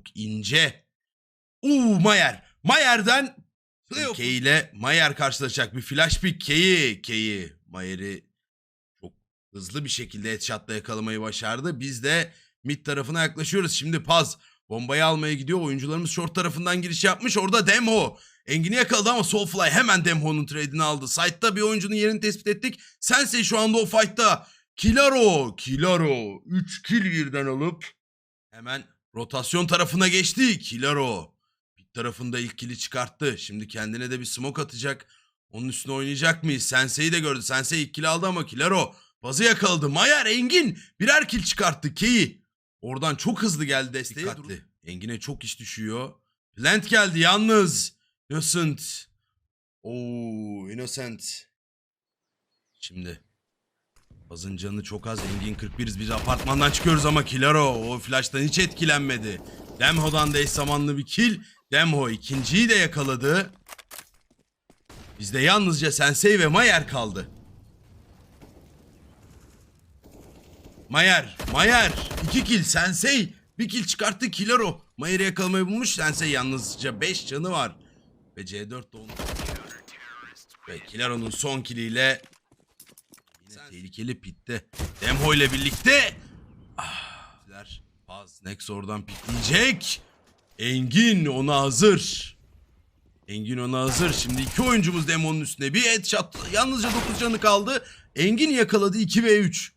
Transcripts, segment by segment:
çok ince. Uuu Mayer. Mayer'den Key ile Mayer karşılaşacak bir flash pick Key'i. Key'i Mayer'i çok hızlı bir şekilde headshot'la yakalamayı başardı. Biz de mid tarafına yaklaşıyoruz. Şimdi Paz bombayı almaya gidiyor. Oyuncularımız short tarafından giriş yapmış. Orada Demho. Engin'i yakaladı ama Soulfly hemen Demho'nun trade'ini aldı. Site'da bir oyuncunun yerini tespit ettik. Sensei şu anda o fight'ta. Kilaro. Kilaro. 3 kill birden alıp hemen rotasyon tarafına geçti. Kilaro. Pit tarafında ilk kill'i çıkarttı. Şimdi kendine de bir smoke atacak. Onun üstüne oynayacak mıyız? Sensei'yi de gördü. Sensei ilk kill aldı ama Kilaro. Bazı yakaladı. Mayer Engin birer kill çıkarttı. Key'i. Oradan çok hızlı geldi desteğe. Dikkatli. Engin'e çok iş düşüyor. Plant geldi yalnız. Innocent. Oo, Innocent. Şimdi. Bazın canı çok az. Engin 41'iz. Biz apartmandan çıkıyoruz ama Kilaro o flash'tan hiç etkilenmedi. Demho'dan da eş zamanlı bir kill. Demho ikinciyi de yakaladı. Bizde yalnızca Sensei ve Mayer kaldı. Mayer, Mayer. iki kill Sensei. Bir kill çıkarttı Kilaro. Mayer'i yakalamayı bulmuş. Sensei yalnızca 5 canı var. Ve C4 de onun. Ve Kilaro'nun son killiyle yine tehlikeli pitte. Demho ile birlikte ah, Paz Nex oradan pikleyecek. Engin ona hazır. Engin ona hazır. Şimdi iki oyuncumuz Demon'un üstüne bir headshot. Yalnızca 9 canı kaldı. Engin yakaladı 2 ve 3.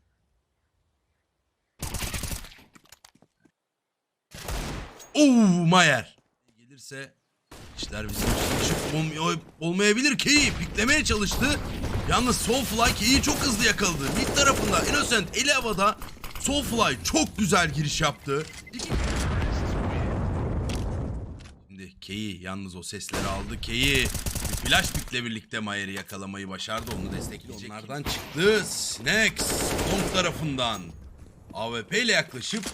Oo Mayer. Gelirse işler bizim için olmuyor, olmayabilir ki. Piklemeye çalıştı. Yalnız Soulfly K'yi çok hızlı yakaladı. Mid tarafında Innocent eli havada. Soulfly çok güzel giriş yaptı. Şimdi K'yi yalnız o sesleri aldı. K'yi bir flash pickle birlikte Mayer'i yakalamayı başardı. Onu destekleyecek. Onlardan çıktı. Snax Long tarafından. AWP ile yaklaşıp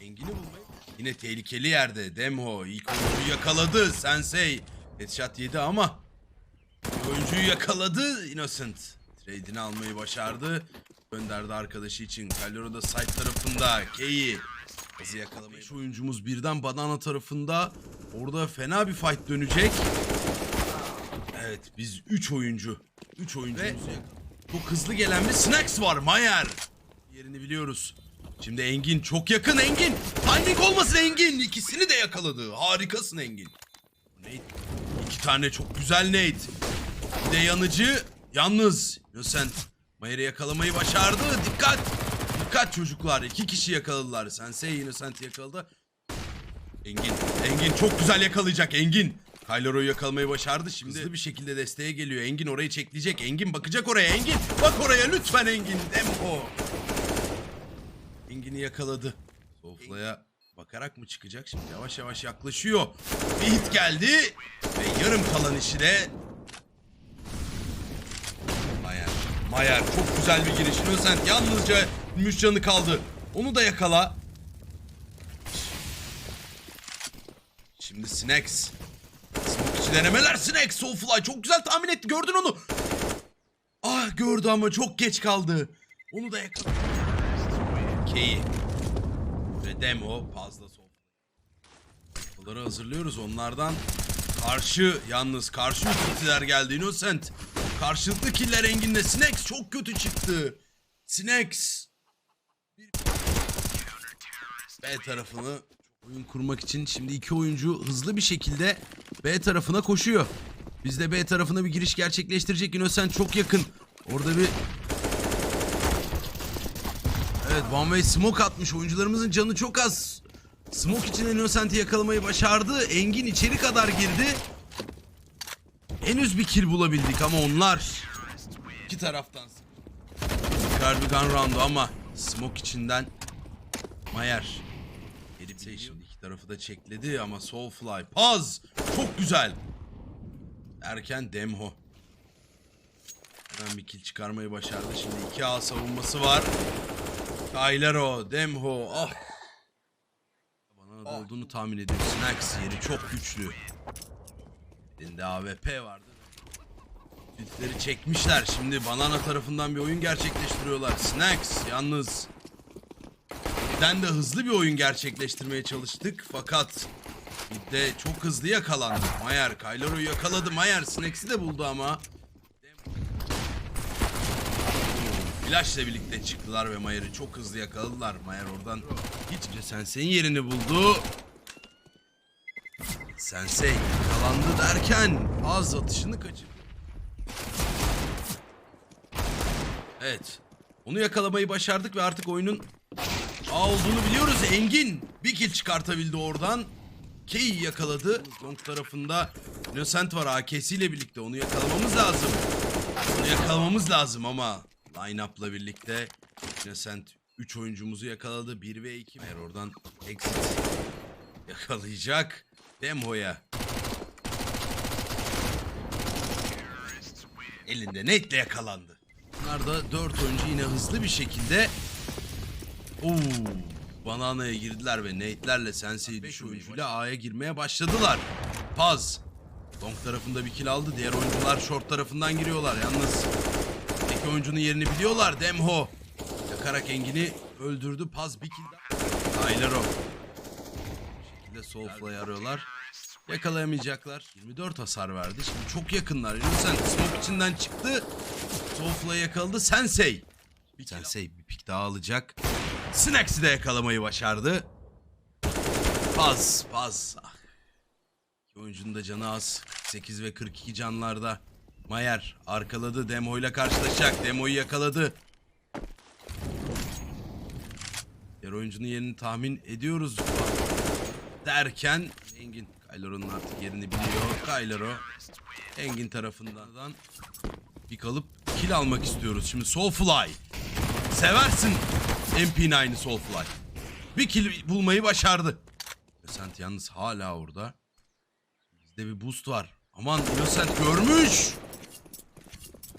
Engin'i bulmayı Yine tehlikeli yerde. Demho ilk oyuncuyu yakaladı. Sensei headshot yedi ama oyuncuyu yakaladı. Innocent trade'ini almayı başardı. Gönderdi arkadaşı için. Kalero da side tarafında. K'yi hızı yakalamayı. Oyuncumuz birden Banana tarafında. Orada fena bir fight dönecek. Evet biz 3 oyuncu. 3 oyuncumuzu yakaladık. Çok hızlı gelen bir Snax var. Mayer. Yerini biliyoruz. Şimdi Engin çok yakın Engin. Timing olmasın Engin. İkisini de yakaladı. Harikasın Engin. Nate. İki tane çok güzel Nate. De yanıcı. Yalnız. Innocent. Mayer'i yakalamayı başardı. Dikkat. Dikkat çocuklar. İki kişi yakaladılar. Sensei Innocent yakaladı. Engin. Engin çok güzel yakalayacak Engin. Kyloro'yu yakalamayı başardı. Şimdi hızlı bir şekilde desteğe geliyor. Engin orayı çekleyecek. Engin bakacak oraya. Engin bak oraya lütfen Engin. Tempo. Engin'i yakaladı. Sofla'ya bakarak mı çıkacak? Şimdi yavaş yavaş yaklaşıyor. Bir hit geldi. Ve yarım kalan işi de Mayer. Çok güzel bir giriş. Innocent yalnızca Müşcan'ı kaldı. Onu da yakala. Şimdi Snax. Smoke içi denemeler Snax. Soulfly çok güzel tahmin etti. Gördün onu. Ah gördü ama çok geç kaldı. Onu da yakaladı. K'yi. Ve demo fazla sol. Bunları hazırlıyoruz onlardan. Karşı yalnız karşı ultiler geldi Innocent. Karşılıklı killer Engin'de Snax çok kötü çıktı. Bir- B tarafını oyun kurmak için şimdi iki oyuncu hızlı bir şekilde B tarafına koşuyor. Biz de B tarafına bir giriş gerçekleştirecek. Innocent çok yakın. Orada bir Evet One Way Smoke atmış. Oyuncularımızın canı çok az. Smoke için Innocent'i yakalamayı başardı. Engin içeri kadar girdi. Henüz bir kill bulabildik ama onlar iki taraftan gun round'u ama Smoke içinden Mayer Herif şey şimdi iki tarafı da çekledi ama Soulfly Paz çok güzel Erken Demho Hemen bir kill çıkarmayı başardı. Şimdi 2A savunması var. Kaylero, Demho, ah. Bana da olduğunu tahmin ediyorum. Snax yeri çok güçlü. Elinde AWP vardı. Bitleri çekmişler. Şimdi Banana tarafından bir oyun gerçekleştiriyorlar. Snax yalnız. Midden de hızlı bir oyun gerçekleştirmeye çalıştık. Fakat Midde çok hızlı yakalandı. Mayer Kaylaro'yu yakaladı. Mayer Snacks'i de buldu ama. Flash'la birlikte çıktılar ve Mayer'i çok hızlı yakaladılar. Mayer oradan hiç Sensei'nin yerini buldu. Sensei yakalandı derken az atışını kaçırdı. Evet. Onu yakalamayı başardık ve artık oyunun A olduğunu biliyoruz. Engin bir kill çıkartabildi oradan. Key'i yakaladı. Long tarafında Innocent var AK'si birlikte onu yakalamamız lazım. Onu yakalamamız lazım ama line-up'la birlikte Innocent 3 oyuncumuzu yakaladı. 1 ve 2. Eğer oradan exit yakalayacak. Demho'ya. Elinde netle yakalandı. Bunlar da 4 oyuncu yine hızlı bir şekilde Oo, Banana'ya girdiler ve Nate'lerle Sensei 5 oyuncuyla A'ya girmeye başladılar. Paz. Long tarafında bir kill aldı. Diğer oyuncular short tarafından giriyorlar. Yalnız tek oyuncunun yerini biliyorlar. Demho. Yakarak Engin'i öldürdü. Paz bir kill daha. Aylero. Bir şekilde Soulfly arıyorlar. Yakalayamayacaklar. 24 hasar verdi. Şimdi çok yakınlar. Innocent smoke içinden çıktı. Soulfly yakaladı. Sensei. Sensei bir pik daha alacak. Snacks'i de yakalamayı başardı. Paz, paz. Ah. Oyuncunun da canı az. 48 ve 42 canlarda. Mayer arkaladı. Demo ile karşılaşacak. Demo'yu yakaladı. Diğer oyuncunun yerini tahmin ediyoruz. Derken Engin Kaylaro'nun artık yerini biliyor. Kaylaro Engin tarafından pik alıp kill almak istiyoruz. Şimdi Soulfly. Seversin MP9'ı Soulfly. Bir kill bulmayı başardı. Innocent yalnız hala orada. Bizde bir boost var. Aman Innocent görmüş.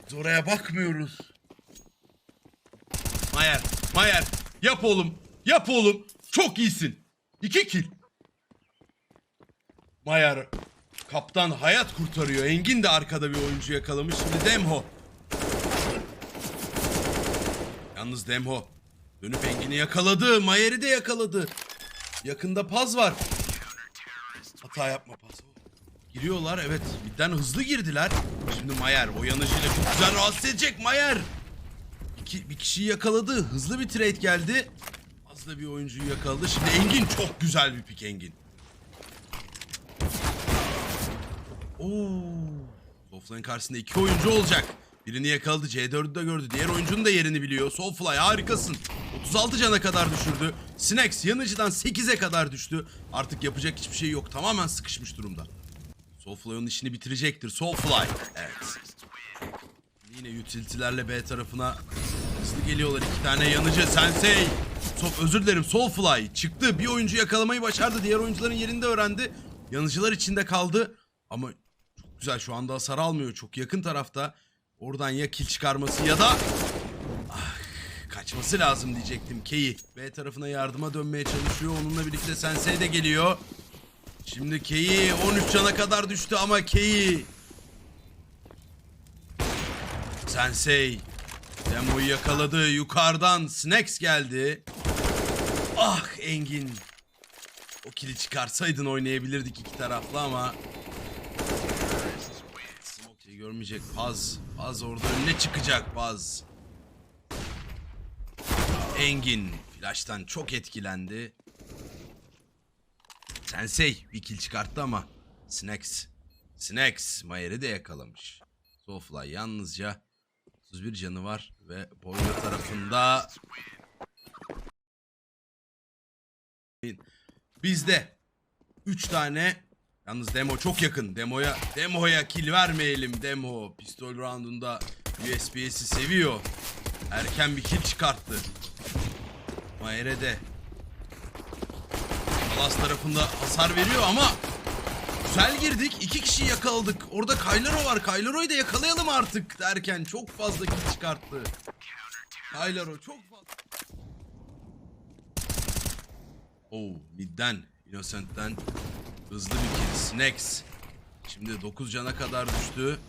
Biz oraya bakmıyoruz. Mayer, Mayer. Yap oğlum. Yap oğlum. Çok iyisin. İki kill. Mayer. Kaptan hayat kurtarıyor. Engin de arkada bir oyuncu yakalamış. Şimdi Demho. Yalnız Demho dönüp Engin'i yakaladı. Mayer'i de yakaladı. Yakında Paz var. Hata yapma Paz. Giriyorlar evet. Birden hızlı girdiler. Şimdi Mayer o yanıcıyla çok güzel rahatsız edecek Mayer. İki, bir kişiyi yakaladı. Hızlı bir trade geldi. Az da bir oyuncuyu yakaladı. Şimdi Engin çok güzel bir pik Engin. Oo. Soulfly'ın karşısında iki oyuncu olacak. Birini yakaladı. C4'ü de gördü. Diğer oyuncunun da yerini biliyor. Soulfly harikasın. 36 cana kadar düşürdü. Snacks yanıcıdan 8'e kadar düştü. Artık yapacak hiçbir şey yok. Tamamen sıkışmış durumda. Soulfly onun işini bitirecektir. Soulfly. Evet. Yine utility'lerle B tarafına hızlı geliyorlar. iki tane yanıcı. Sensei. Top özür dilerim. Soulfly çıktı. Bir oyuncu yakalamayı başardı. Diğer oyuncuların yerini de öğrendi. Yanıcılar içinde kaldı. Ama güzel şu anda hasar almıyor. Çok yakın tarafta. Oradan ya kill çıkarması ya da ah, kaçması lazım diyecektim. Kei B tarafına yardıma dönmeye çalışıyor. Onunla birlikte Sensei de geliyor. Şimdi Kei 13 cana kadar düştü ama Kei Sensei Demo'yu yakaladı. Yukarıdan Snacks geldi. Ah Engin. O kili çıkarsaydın oynayabilirdik iki taraflı ama görmeyecek Paz. Paz orada önüne çıkacak Paz. Engin flash'tan çok etkilendi. Sensei bir kill çıkarttı ama Snacks. Snacks Mayer'i de yakalamış. Soulfly yalnızca 31 canı var ve boiler tarafında bizde 3 tane yalnız demo çok yakın. Demoya demoya kill vermeyelim. Demo pistol roundunda USPS'i seviyor. Erken bir kill çıkarttı. Mayer'e de Palas tarafında hasar veriyor ama Güzel girdik. iki kişiyi yakaladık. Orada Kaylaro var. Kaylaro'yu da yakalayalım artık derken çok fazla kill çıkarttı. Kaylaro çok fazla. Oo, midden, Innocent'ten hızlı bir kill. Snacks. Şimdi 9 cana kadar düştü.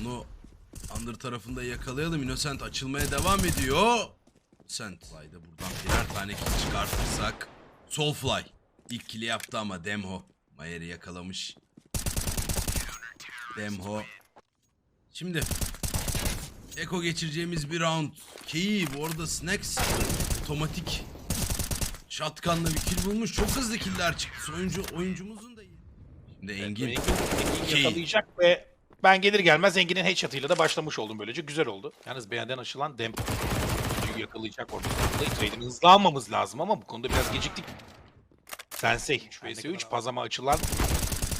Onu Under tarafında yakalayalım. Innocent açılmaya devam ediyor. Sent. Fly'da buradan birer tane kill çıkartırsak. Soulfly. İlk kill'i yaptı ama Demho. Mayer'i yakalamış. Demho. Şimdi. Eko geçireceğimiz bir round. Key bu arada Snacks otomatik shotgun'la bir kill bulmuş. Çok hızlı killer çıktı. Oyuncu, oyuncumuzun da iyi. Şimdi Engin. Engin, Engin yakalayacak ve ben gelir gelmez Engin'in headshot'ıyla da başlamış oldum böylece. Güzel oldu. Yalnız beğenden açılan demp yakalayacak orada. Trade'ini hızlı almamız lazım ama bu konuda biraz geciktik. Sensei 3 vs 3 pazama açılan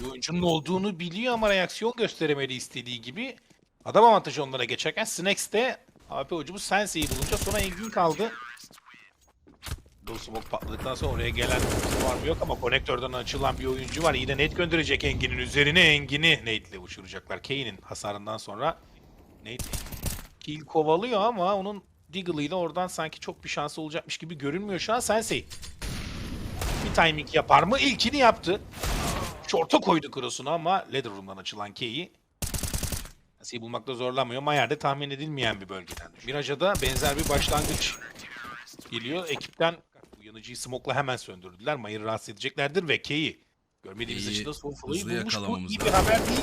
bir oyuncunun olduğunu biliyor ama reaksiyon gösteremedi istediği gibi. Adam avantajı onlara geçerken Snacks de AP oyuncumuz Sensei'yi bulunca sonra Engin kaldı. Doğu smoke patladıktan sonra oraya gelen var mı yok ama konektörden açılan bir oyuncu var. Yine net gönderecek Engin'in üzerine. Engin'i Nate ile uçuracaklar. Kane'in hasarından sonra Nate kill kovalıyor ama onun Deagle ile oradan sanki çok bir şansı olacakmış gibi görünmüyor şu an Sensei. Bir timing yapar mı? İlkini yaptı. Şorta koydu cross'unu ama Ladder Room'dan açılan K'yi Sensei'yi bulmakta zorlanmıyor. Mayer de tahmin edilmeyen bir bölgeden. Mirage'a da benzer bir başlangıç geliyor. Ekipten bu yanıcıyı smoke'la hemen söndürdüler. Mayır'ı rahatsız edeceklerdir ve K'yi görmediğimiz K'yi açıda Soulful'u hızlı bulmuş. Bu iyi bir haber değil.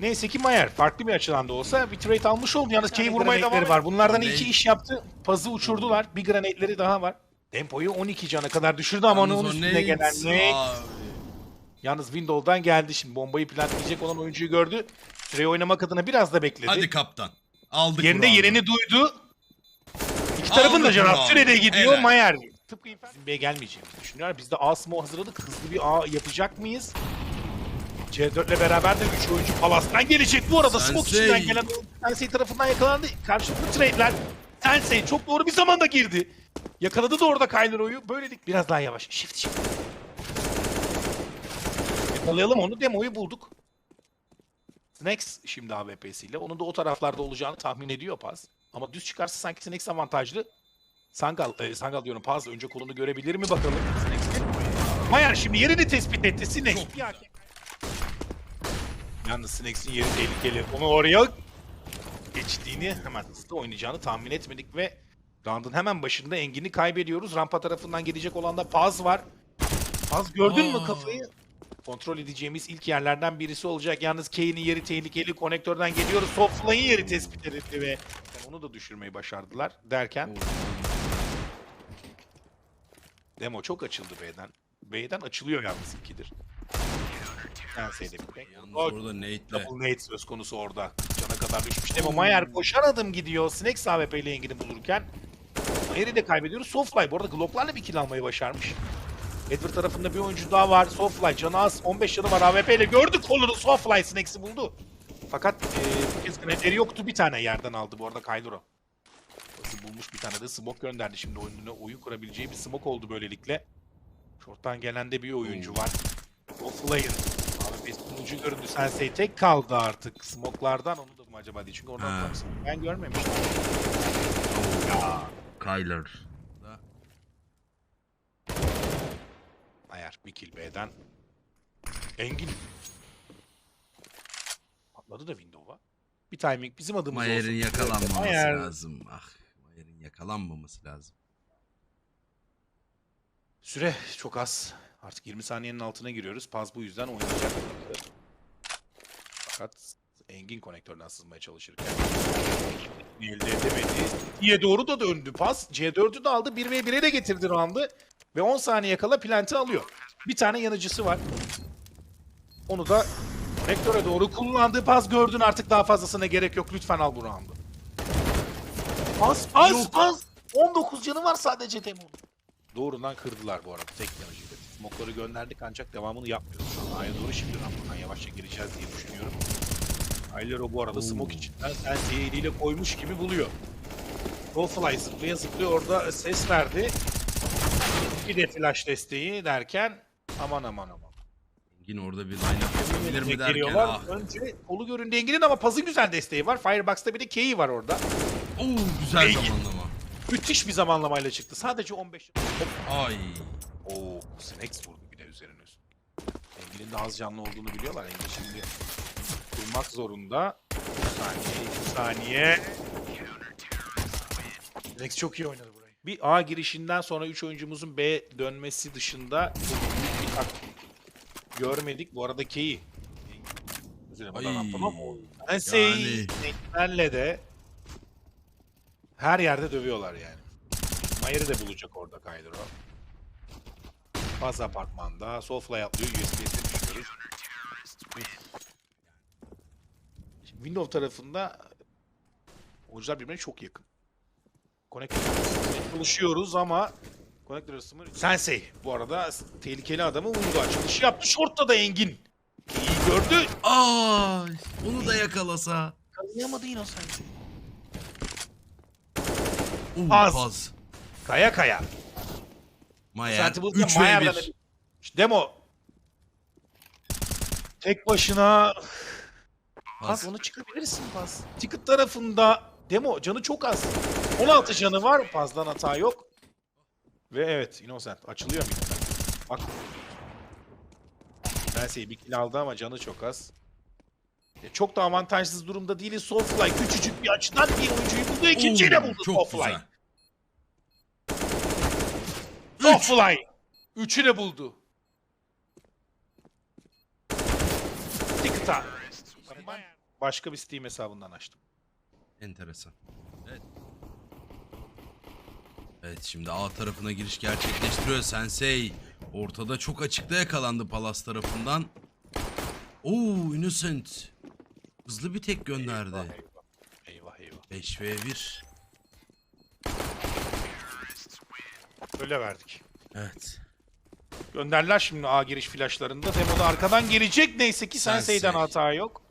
Neyse ki Mayer farklı bir açıdan da olsa bir trade almış oldu. Yalnız K'yi vurmaya devam var. Bunlardan iki iş yaptı. Pazı uçurdular. Bir grenade'leri daha var. Tempoyu 12 cana kadar düşürdü ama Yalnız onun üstüne gelen Nate. Yalnız Windows'dan geldi şimdi. Bombayı planlayacak olan oyuncuyu gördü. Süreyi oynamak adına biraz da bekledi. Hadi kaptan. Aldık Yerinde bu roundu. yerini duydu. İki tarafın da canı sürede gidiyor. Helal. Mayer. Tıpkı Bizim B'ye gelmeyeceğimizi düşünüyorlar. Biz de A smoke hazırladık. Hızlı bir A yapacak mıyız? C4 ile beraber de 3 oyuncu Palas'tan gelecek. Bu arada smoke Sensei. içinden gelen Sensei tarafından yakalandı. Karşılıklı trade'ler. Sensei çok doğru bir zamanda girdi. Yakaladı da orada Kylero'yu. Böylelik biraz daha yavaş. Shift shift. Yakalayalım onu. Demo'yu bulduk. Snacks şimdi AWP'siyle. Onun da o taraflarda olacağını tahmin ediyor Paz. Ama düz çıkarsa sanki Snacks avantajlı. Sangal, e, Sangal diyorum Paz önce kolunu görebilir mi bakalım Snacks'in. Mayer şimdi yerini tespit etti hakem- Yalnız Snacks'in yeri tehlikeli. Onu oraya geçtiğini hemen hızlı oynayacağını tahmin etmedik ve round'un hemen başında Engin'i kaybediyoruz. Rampa tarafından gelecek olan da Paz var. Paz gördün mü Aa. kafayı? Kontrol edeceğimiz ilk yerlerden birisi olacak. Yalnız Kane'in yeri tehlikeli. Konektörden geliyoruz. Softfly'in yeri tespit edildi ve onu da düşürmeyi başardılar derken Demo çok açıldı B'den. B'den açılıyor yalnız ikidir. Sensei'de bir O orada Nate'le. Double Nate söz konusu orada. Cana kadar düşmüş. Demo Mayer koşar adım gidiyor. Snacks AWP ile Engin'i bulurken. Mayer'i de kaybediyoruz. Soulfly bu arada Glock'larla bir kill almayı başarmış. Edward tarafında bir oyuncu daha var. Soulfly canı az. 15 canı var AWP ile. Gördü kolunu. Soulfly Snacks'i buldu. Fakat e, bu kez grenaderi yoktu. Bir tane yerden aldı bu arada. Nasıl bulmuş bir tane de smoke gönderdi. Şimdi oyununa oyun kurabileceği bir smoke oldu böylelikle. Short'tan gelen de bir oyuncu var. Soulfly'ın. AWP'sinin ucu göründü. Sensei tek kaldı artık. Smoke'lardan onu da mı acaba diye. Çünkü oradan Ha. tam smoke ben görmemiştim. Kyler. Bir kill B'den. Engin. Atladı da Windows'a. Bir timing bizim adımız Mayer'in olsun. yakalanmaması Mayer. lazım. Ah, Mayer'in yakalanmaması lazım. Süre çok az. Artık 20 saniyenin altına giriyoruz. Paz bu yüzden oynayacak. Fakat Engin konektörden sızmaya çalışırken elde edemedi. Diye doğru da döndü pas. C4'ü de aldı. 1 ve 1'e de getirdi roundı. Ve 10 saniye kala planti alıyor. Bir tane yanıcısı var. Onu da rektöre doğru kullandı. Pas gördün artık daha fazlasına gerek yok. Lütfen al bu roundu. Pas, pas, Yok. pas. 19 canı var sadece Demon. Doğrudan kırdılar bu arada tek yanıcıyla. Smokları gönderdik ancak devamını yapmıyoruz. Şu an A'ya doğru şimdi rampadan yavaşça gireceğiz diye düşünüyorum. Aylero bu arada smoke içinden Sensei'yi eliyle koymuş gibi buluyor. Rollfly zıplaya zıplıyor orada ses verdi. Bir de flash desteği derken aman aman aman. Engin orada bir line-up yapabilir mi derken Geliyorlar. ah. Önce kolu göründü Engin'in ama pazı güzel desteği var. Firebox'ta bir de K'yi var orada. Oo, güzel Engin. zamanlama. Müthiş bir zamanlamayla çıktı. Sadece 15. Ay. Oo, Snacks vurdu bir de üzerine üstüne. Engin'in de az canlı olduğunu biliyorlar. Engin şimdi kurmak zorunda. Bir saniye, iki saniye. Nex çok iyi oynadı burayı. Bir A girişinden sonra 3 oyuncumuzun B dönmesi dışında bir taktik görmedik. Bu arada K'yi. Ay. buradan atlamam. Sensei Yani. de her yerde dövüyorlar yani. Mayer'i de bulacak orada Kaydro. Faz apartmanda. Soulfly atlıyor. USB'ye düşüyoruz. Windows tarafında oyuncular birbirine çok yakın. Connector buluşuyoruz ama Connector arasında Sensei bu arada tehlikeli adamı vurdu. Açılışı yaptı. Short'ta da Engin. İyi gördü. Aa, onu da yakalasa. Kazıyamadı yine o Sensei. Uh, Az. Paz. Kaya kaya. Mayer. Sensible'da 3 ve Mayer'den 1. de- İşte Demo. Tek başına Paz. Pas onu çıkabilirsin pas. Ticket tarafında Demo canı çok az. 16 canı var. Fazlan hata yok. Ve evet Innocent açılıyor mu? Bak. Sensei bir kill aldı ama canı çok az. E, çok da avantajsız durumda değiliz. Soulfly küçücük bir açıdan bir oyuncuyu buldu. İkinciyi de Oo, buldu Çok Soulfly. güzel. Soulfly. Üçü de buldu. Ticket'a. Başka bir Steam hesabından açtım. Enteresan. Evet. Şimdi A tarafına giriş gerçekleştiriyor Sensei. Ortada çok açıkta yakalandı Palas tarafından. Oo Innocent. Hızlı bir tek gönderdi. Eyvah eyvah. 5 v 1. Böyle verdik. Evet. Gönderler şimdi A giriş flashlarında. Demo da arkadan gelecek. Neyse ki Sensei. Sensei'den hata yok.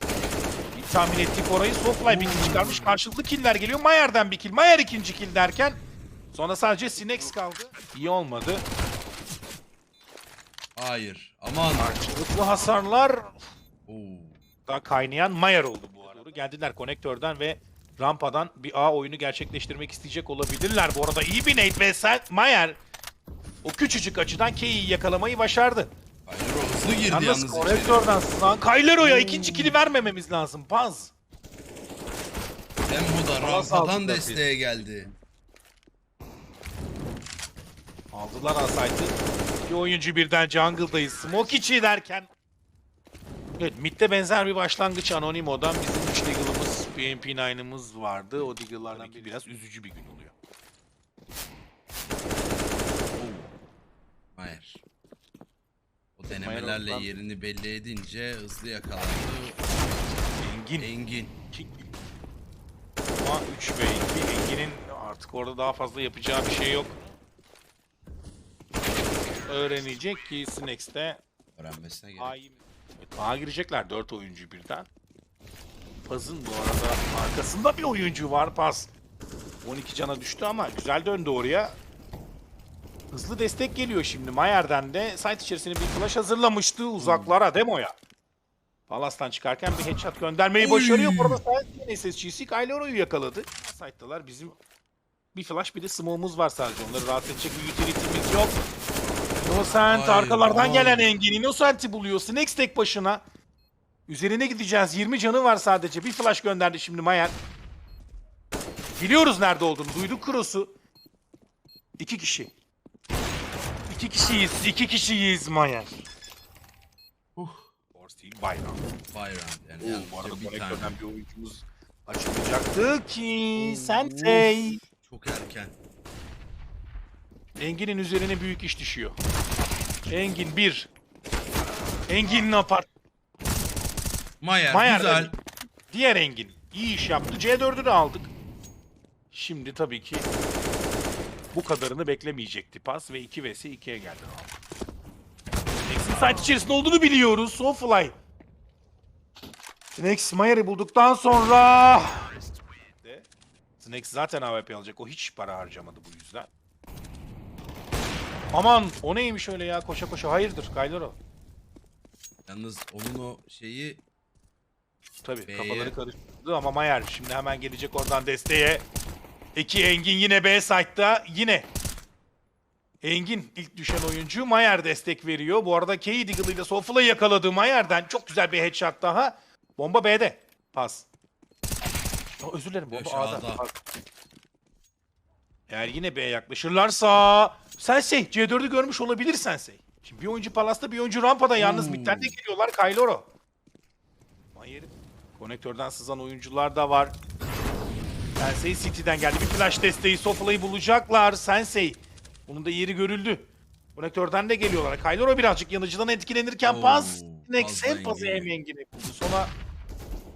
Bir tahmin ettik orayı. Soulfly bir kill çıkarmış. Karşılıklı killer geliyor. Mayer'den bir kill. Mayer ikinci kill derken sonra sadece Sinex kaldı. İyi olmadı. Hayır. Aman. Karşılıklı hasarlar Oo. daha kaynayan Mayer oldu bu arada. Geldiler konektörden ve rampadan bir A oyunu gerçekleştirmek isteyecek olabilirler. Bu arada iyi bir nade ve sen Mayer o küçücük açıdan K'yi yakalamayı başardı. Hayır o hızlı girdi Yalnız yalnız, içeri. konektörden sınan Kaylero'ya ikinci kili vermememiz lazım. Paz. Tempo da rampadan desteğe geldi. Aldılar Asayt'ı. Bir oyuncu birden jungle'dayız. Smoke içi derken. Evet midde benzer bir başlangıç Anonimo'dan bizim 3 Deagle'ımız, PMP9'ımız vardı. O Deagle'lardan biri biraz üzücü bir gün oluyor. Hayır. O denemelerle yerini belli edince hızlı yakalandı. Engin. Engin. Ama 3 ve 2 Engin'in artık orada daha fazla yapacağı bir şey yok. Öğrenecek ki Snex'te Öğrenmesine gerek. A'yı evet, A girecekler 4 oyuncu birden. Paz'ın bu arada arkasında bir oyuncu var Paz. 12 cana düştü ama güzel döndü oraya. Hızlı destek geliyor şimdi. Mayer'den de site içerisine bir flash hazırlamıştı uzaklara demoya. Palas'tan çıkarken bir headshot göndermeyi Oy. başarıyor. Bu arada sadece SSG'si Kylero'yu yakaladı. Site'dalar bizim bir flash bir de smoke'umuz var sadece. Onları rahat edecek bir utility'miz yok. Innocent Hayır, arkalardan gelen Engin. Innocent'i buluyor. Snakes tek başına. Üzerine gideceğiz. 20 canı var sadece. Bir flash gönderdi şimdi Mayer. Biliyoruz nerede olduğunu. Duyduk Cross'u. İki kişi. İki kişiyiz. iki kişiyiz Mayer. Uh. Force değil bayram. Bayram yani. Oo, bu arada yalnızca bir tane. bir oyuncumuz açılacaktı ki Sensei. Çok erken. Engin'in üzerine büyük iş düşüyor. Engin 1. Engin'in apart. Mayer, Mayer güzel. Diğer Engin. iyi iş yaptı. C4'ü de aldık. Şimdi tabii ki bu kadarını beklemeyecekti pas ve 2 vs 2'ye geldi. Snakes'in site içerisinde olduğunu biliyoruz. Soulfly. Snakes Mayer'i bulduktan sonra... Snakes zaten AWP alacak. O hiç para harcamadı bu yüzden. Aman o neymiş öyle ya koşa koşa. Hayırdır Kayloro. Yalnız onun o şeyi Tabii B'ye- kafaları karıştırdı ama Mayer şimdi hemen gelecek oradan desteğe. İki Engin yine B site'da yine. Engin ilk düşen oyuncu Mayer destek veriyor. Bu arada Key Deagle ile Soulful'ı yakaladı Mayer'den. Çok güzel bir headshot daha. Bomba B'de. Pas. Oh, özür dilerim bomba. A'da. Pas. Eğer yine B'ye yaklaşırlarsa Sensei C4'ü görmüş olabilir Sensei. Şimdi bir oyuncu Palas'ta bir oyuncu rampada yalnız midden de geliyorlar Kayloro. Mayer konektörden sızan oyuncular da var. Sensei City'den geldi. Bir flash desteği Sofala'yı bulacaklar. Sensei. Bunun da yeri görüldü. Konektörden de geliyorlar. Kayloro birazcık yanıcıdan etkilenirken Oo, Paz Nex Paz'la hem Paz'ı Engin'i. hem Engin'i buldu. Sonra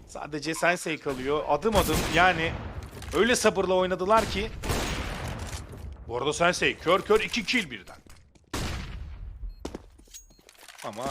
sadece Sensei kalıyor. Adım adım yani öyle sabırla oynadılar ki bu arada Sensei kör kör 2 kill birden. Ama